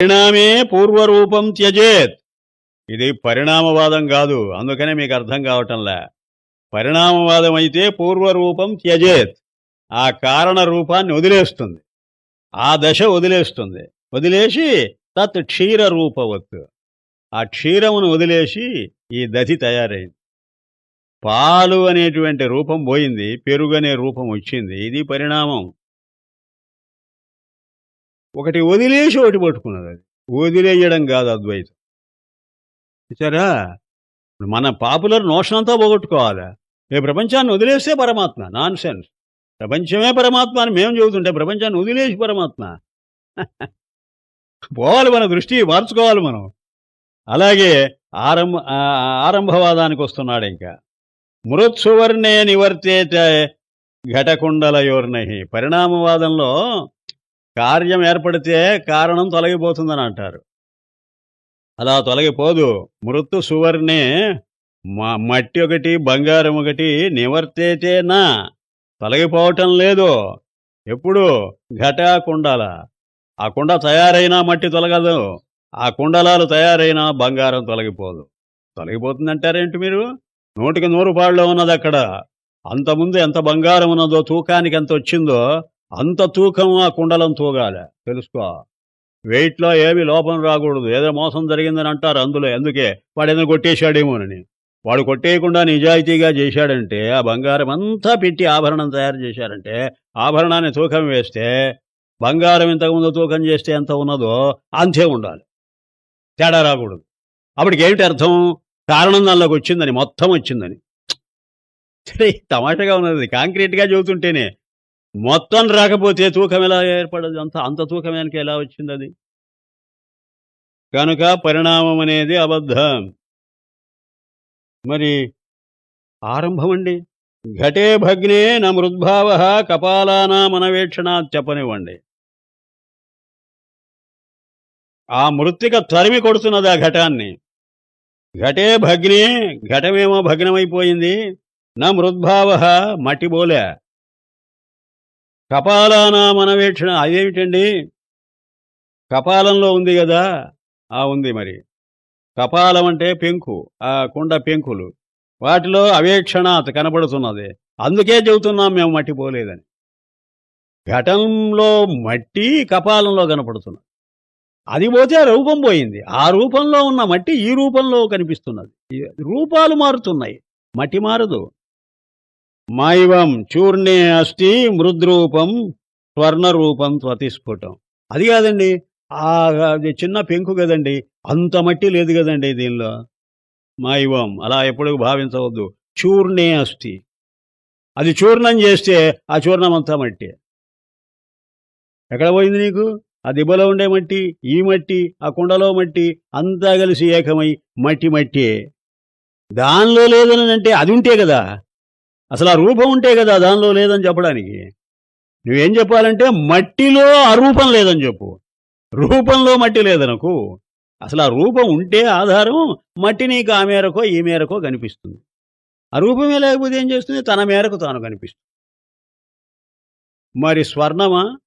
పరిణామే పూర్వరూపం త్యజేత్. ఇది పరిణామవాదం కాదు అందుకనే మీకు అర్థం కావటంలా. పరిణామవాదం అయితే పూర్వరూపం త్యజేత్. ఆ కారణ రూపాన్ని వదిలేస్తుంది. ఆ దశ వదిలేస్తుంది. వదిలేసి తత్ క్షీర రూపవత్ ఆ క్షీరమును వదిలేసి ఈ దతి తయారైంది. పాలు అనేటువంటి రూపం పోయింది పెరుగు అనే రూపం వచ్చింది. ఇది పరిణామం. ఒకటి వదిలేసి ఒకటి పట్టుకున్నది అది. వదిలేయడం కాదు అద్వైతం. చూసారా? మన పాపులర్ నోషన్ అంతా పోగొట్టుకోవాలి? ఏ ప్రపంచాన్ని వదిలేస్తే పరమాత్మ. నాన్ సెన్స్ ప్రపంచమే పరమాత్మ అని మేము చెబుతుంటే ప్రపంచాన్ని వదిలేసి పరమాత్మ. పోవాలి మన దృష్టి మార్చుకోవాలి మనం. అలాగే ఆరంభ ఆరంభవాదానికి వస్తున్నాడు ఇంకా. మృత్సువర్ణే నివర్తేత ఘటకుండలయోర్నహి. పరిణామవాదంలో కార్యం ఏర్పడితే కారణం తొలగిపోతుందని అంటారు. అలా తొలగిపోదు. మృత్తు సువర్ణే మ- మట్టి ఒకటి బంగారం ఒకటి నివర్తేతేనా తొలగిపోవటం లేదు. ఎప్పుడు? ఘట కుండల. ఆ కుండ తయారైనా మట్టి తొలగదు. ఆ కుండలాలు తయారైనా బంగారం తొలగిపోదు. తొలగిపోతుందంటారేంటి మీరు? నూటికి నూరు పాళ్ళు ఉన్నది అక్కడ అంతముందు ఎంత బంగారం ఉన్నదో తూకానికి ఎంత వచ్చిందో అంత తూకం ఆ కుండలం తూగాలి. తెలుసుకో. వెయిట్లో ఏమి లోపం రాకూడదు. ఏదో మోసం జరిగిందని అంటారు అందులో. ఎందుకే? వాడు ఏదో కొట్టేశాడేమోనని వాడు కొట్టేయకుండా నిజాయితీగా చేశాడంటే ఆ బంగారం అంతా పెట్టి ఆభరణం తయారు చేశారంటే ఆభరణాన్ని తూకం వేస్తే బంగారం ఇంతకుముందు తూకం చేస్తే ఎంత ఉన్నదో అంతే ఉండాలి. తేడా రాకూడదు. అప్పటికి ఏమిటి అర్థం? కారణం దానిలోకి వచ్చిందని మొత్తం వచ్చిందని. సరే తమాషగా ఉన్నది. కాంక్రీట్గా చెబుతుంటేనే మొత్తం రాకపోతే తూకం ఎలా ఏర్పడదు? అంత అంత తూకం వెనక ఎలా వచ్చింది అది కనుక పరిణామం అనేది అబద్ధం. మరి ఆరంభం అండి ఘటే భగ్నే నా మృద్భావ కపాలానా మనవేక్షణ చెప్పనివ్వండి. ఆ మృత్తిక తరిమి కొడుతున్నది ఆ ఘటాన్ని. ఘటే భగ్నే ఘటమేమో భగ్నమైపోయింది. నా మృద్భావ మటిబోలే కపాలానామనవేక్షణ మనవేక్షణ అదేమిటండి? కపాలంలో ఉంది కదా? ఆ ఉంది మరి. కపాలం అంటే పెంకు ఆ కుండ పెంకులు. వాటిలో అవేక్షణాత్ కనబడుతున్నది. అందుకే చెబుతున్నాం మేము మట్టి పోలేదని. ఘటంలో మట్టి కపాలంలో కనపడుతున్నది. అది పోతే ఆ రూపం పోయింది. ఆ రూపంలో ఉన్న మట్టి ఈ రూపంలో కనిపిస్తున్నది. రూపాలు మారుతున్నాయి. మట్టి మారదు. మాయివం చూర్ణే అస్తి మృద్రూపం స్వర్ణరూపం త్వతిస్ఫుటం అది కాదండి ఆ అది చిన్న పెంకు కదండి అంత మట్టి లేదు కదండి దీనిలో. మాయివం అలా ఎప్పుడు భావించవద్దు. చూర్ణే అస్తి. అది చూర్ణం చేస్తే ఆ చూర్ణం అంతా మట్టి. ఎక్కడ పోయింది నీకు? ఆ దిబ్బలో ఉండే మట్టి ఈ మట్టి ఆ కుండలో మట్టి అంతా కలిసి ఏకమై మట్టి మట్టి. దానిలో లేదని అంటే అది ఉంటే కదా. అసలు ఆ రూపం ఉంటే కదా దానిలో లేదని చెప్పడానికి. నువ్వేం చెప్పాలంటే మట్టిలో ఆ రూపం లేదని చెప్పు. రూపంలో మట్టి లేదనకు. అసలు ఆ రూపం ఉంటే ఆధారం మట్టి నీకు ఆ మేరకో ఈ మేరకో కనిపిస్తుంది. ఆ రూపమే లేకపోతే ఏం చేస్తుంది? తన మేరకు తాను కనిపిస్తుంది. మరి స్వర్ణమా?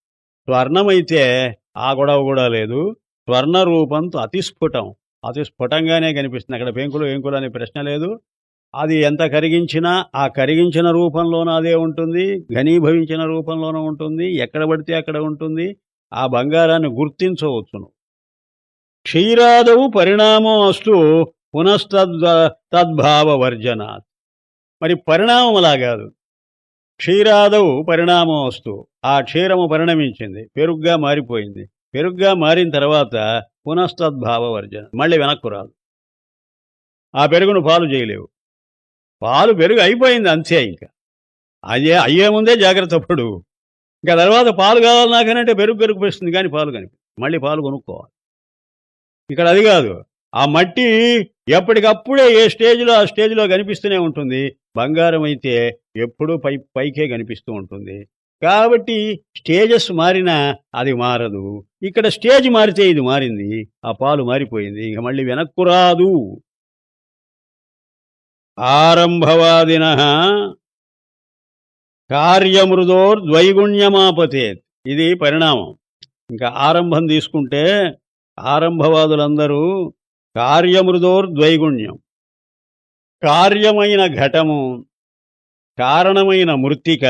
స్వర్ణమైతే ఆ గొడవ కూడా లేదు. స్వర్ణ రూపంతో అతిస్ఫుటం. అతిస్ఫుటంగానే కనిపిస్తుంది. అక్కడ పెంకులు వెంకులు అనే ప్రశ్న లేదు. అది ఎంత కరిగించినా ఆ కరిగించిన రూపంలోనూ అదే ఉంటుంది ఘనీభవించిన రూపంలోనూ ఉంటుంది ఎక్కడ పడితే అక్కడ ఉంటుంది. ఆ బంగారాన్ని గుర్తించవచ్చును. క్షీరాదవు పరిణామం అస్తు పునస్తద్ తద్భావ వర్జనాత్ మరి పరిణామం అలా కాదు. క్షీరాదవు పరిణామం వస్తూ ఆ క్షీరము పరిణమించింది పెరుగ్గా మారిపోయింది. పెరుగ్గా మారిన తర్వాత పునస్తద్భావ వర్జన మళ్ళీ వెనక్కు రాదు. ఆ పెరుగును పాలు చేయలేవు. పాలు పెరుగు అయిపోయింది అంతే ఇంకా. అయ్యే అయ్యే ముందే జాగ్రత్త పడు. ఇంకా తర్వాత పాలు కావాలి నాకనంటే పెరుగు పెరుగు పెస్తుంది కానీ పాలు కనిపి మళ్ళీ పాలు కొనుక్కోవాలి. ఇక్కడ అది కాదు. ఆ మట్టి ఎప్పటికప్పుడే ఏ స్టేజ్లో ఆ స్టేజ్లో కనిపిస్తూనే ఉంటుంది. బంగారం అయితే ఎప్పుడూ పై పైకే కనిపిస్తూ ఉంటుంది. కాబట్టి స్టేజెస్ మారినా అది మారదు. ఇక్కడ స్టేజ్ మారితే ఇది మారింది. ఆ పాలు మారిపోయింది. ఇక మళ్ళీ వెనక్కు రాదు. ఆరంభవాదిన కార్యమృదోర్ ద్వైగుణ్యమాపతే ఇది పరిణామం. ఇంకా ఆరంభం తీసుకుంటే ఆరంభవాదులందరూ కార్యమృదోర్ద్వైగుణ్యం. కార్యమైన ఘటము కారణమైన మృత్తిక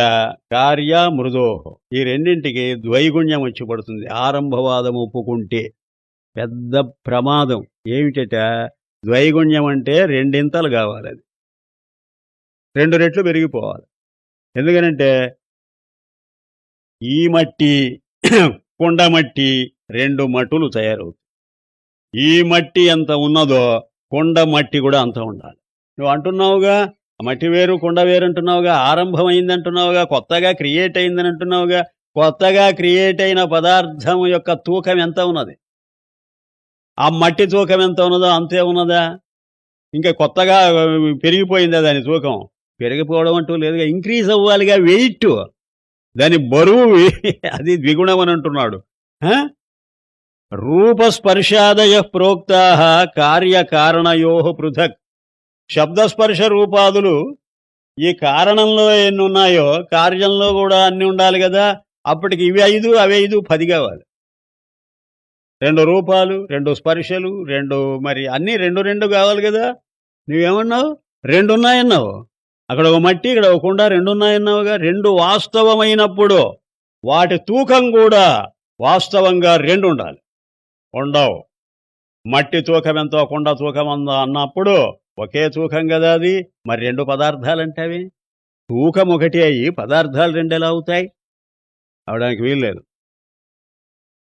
కార్య మృదోహ ఈ రెండింటికి ద్వైగుణ్యం వచ్చి పడుతుంది. ఆరంభవాదం ఒప్పుకుంటే పెద్ద ప్రమాదం. ఏమిటట? ద్వైగుణ్యం అంటే రెండింతలు కావాలి అది. రెండు రెట్లు పెరిగిపోవాలి. ఎందుకనంటే ఈ మట్టి కుండ మట్టి రెండు మట్టులు తయారవుతాయి. ఈ మట్టి ఎంత ఉన్నదో కొండ మట్టి కూడా అంత ఉండాలి. నువ్వు అంటున్నావుగా మట్టి వేరు కుండ వేరు అంటున్నావుగా ఆరంభం అయింది అంటున్నావుగా కొత్తగా క్రియేట్ అయిందని అంటున్నావుగా కొత్తగా క్రియేట్ అయిన పదార్థం యొక్క తూకం ఎంత ఉన్నది? ఆ మట్టి తూకం ఎంత ఉన్నదో అంతే ఉన్నదా? ఇంకా కొత్తగా పెరిగిపోయిందా దాని తూకం? పెరిగిపోవడం అంటూ లేదుగా ఇంక్రీజ్ అవ్వాలిగా వెయిట్ దాని బరువు అది ద్విగుణం అని అంటున్నాడు. రూపస్పర్శాదయ ప్రోక్త కార్యకారణయో పృథక్. శబ్దస్పర్శ రూపాదులు ఈ కారణంలో ఎన్ని ఉన్నాయో కార్యంలో కూడా అన్ని ఉండాలి కదా అప్పటికి ఇవి ఐదు అవి ఐదు పది కావాలి. రెండు రూపాలు రెండు స్పర్శలు రెండు మరి అన్నీ రెండు రెండు కావాలి కదా. నువ్వేమన్నావు? రెండు ఉన్నాయన్నావు. అక్కడ ఒక మట్టి ఇక్కడ ఒక కుండ రెండు ఉన్నాయన్నావుగా రెండు వాస్తవమైనప్పుడు వాటి తూకం కూడా వాస్తవంగా రెండు ఉండాలి ఉండవు మట్టి తూకం ఎంతో కుండ తూకం ఉందో అన్నప్పుడు ఒకే తూకం కదా అది. మరి రెండు పదార్థాలు అంటే అవి? తూకం ఒకటి అయ్యి పదార్థాలు రెండు ఎలా అవుతాయి? అవడానికి వీల్లేదు.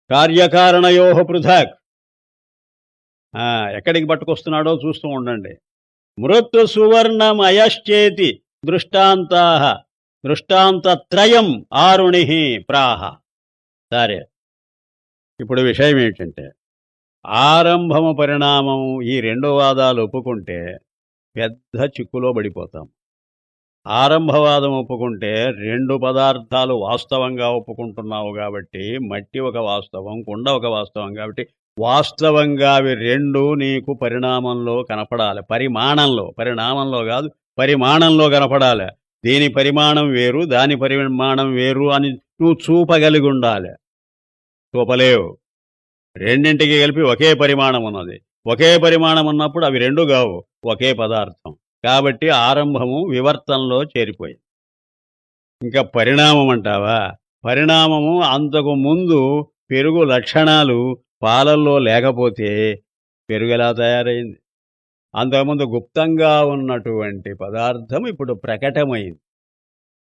కార్యకారణయోహ పృథక్. ఆ, ఎక్కడికి పట్టుకొస్తున్నాడో చూస్తూ ఉండండి. మృతు సువర్ణమయశ్చేతి దృష్టాంతా. దృష్టాంతత్రయం ఆరుణి ప్రాహ. సరే. ఇప్పుడు విషయం ఏంటంటే ఆరంభము పరిణామము ఈ రెండు వాదాలు ఒప్పుకుంటే పెద్ద చిక్కులో పడిపోతాం. ఆరంభవాదం ఒప్పుకుంటే రెండు పదార్థాలు వాస్తవంగా ఒప్పుకుంటున్నావు కాబట్టి మట్టి ఒక వాస్తవం కుండ ఒక వాస్తవం కాబట్టి వాస్తవంగా అవి రెండు నీకు పరిణామంలో కనపడాలి. పరిమాణంలో. పరిణామంలో కాదు పరిమాణంలో కనపడాలి. దీని పరిమాణం వేరు దాని పరిమాణం వేరు అని నువ్వు చూపగలిగి ఉండాలి. చూపలేవు. రెండింటికి కలిపి ఒకే పరిమాణం ఉన్నది. ఒకే పరిమాణం ఉన్నప్పుడు అవి రెండు కావు ఒకే పదార్థం. కాబట్టి ఆరంభము వివర్తంలో చేరిపోయింది. ఇంకా పరిణామం అంటావా? పరిణామము అంతకు ముందు పెరుగు లక్షణాలు పాలల్లో లేకపోతే పెరుగు ఎలా తయారైంది? అంతకుముందు గుప్తంగా ఉన్నటువంటి పదార్థం ఇప్పుడు ప్రకటమైంది.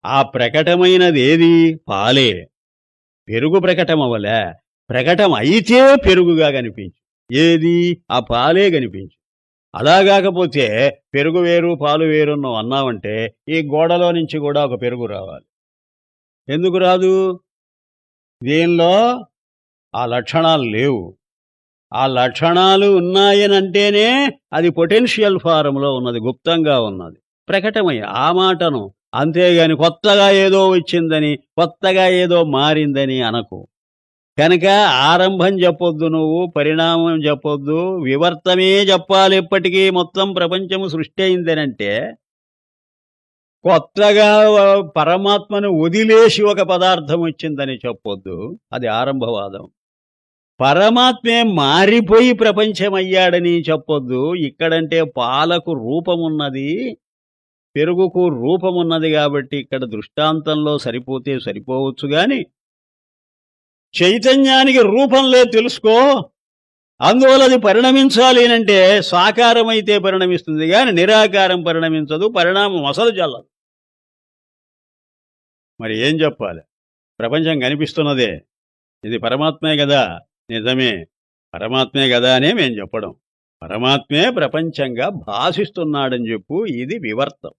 ఆ ప్రకటమైనది ఏది పాలే. పెరుగు ప్రకటమవలే ప్రకటం అయితే పెరుగుగా కనిపించు. ఏది? ఆ పాలే కనిపించు. అలా కాకపోతే పెరుగు వేరు పాలు వేరు నువ్వు అన్నావంటే ఈ గోడలో నుంచి కూడా ఒక పెరుగు రావాలి. ఎందుకు రాదు? దీనిలో? ఆ లక్షణాలు లేవు. ఆ లక్షణాలు ఉన్నాయనంటేనే అది పొటెన్షియల్ ఫారంలో ఉన్నది గుప్తంగా ఉన్నది. ప్రకటమై ఆ మాటను అంతేగాని కొత్తగా ఏదో వచ్చిందని కొత్తగా ఏదో మారిందని అనకు. కనుక ఆరంభం చెప్పొద్దు నువ్వు పరిణామం చెప్పొద్దు వివర్తమే చెప్పాలి ఎప్పటికీ మొత్తం ప్రపంచము సృష్టి అయిందనంటే కొత్తగా పరమాత్మను వదిలేసి ఒక పదార్థం వచ్చిందని చెప్పొద్దు. అది ఆరంభవాదం. పరమాత్మే మారిపోయి ప్రపంచం అయ్యాడని చెప్పొద్దు. ఇక్కడంటే పాలకు రూపమున్నది పెరుగుకు రూపమున్నది కాబట్టి ఇక్కడ దృష్టాంతంలో సరిపోతే సరిపోవచ్చు గాని చైతన్యానికి రూపం లేదు తెలుసుకో. అందువల్ల అది పరిణమించాలి అంటే సాకారం అయితే పరిణమిస్తుంది కానీ నిరాకారం పరిణమించదు పరిణామం అసలు చల్లదు మరి ఏం చెప్పాలి? ప్రపంచం కనిపిస్తున్నదే. ఇది పరమాత్మే కదా. నిజమే. పరమాత్మే కదా అనే మేం చెప్పడం పరమాత్మే ప్రపంచంగా భాషిస్తున్నాడని చెప్పు ఇది వివర్తం.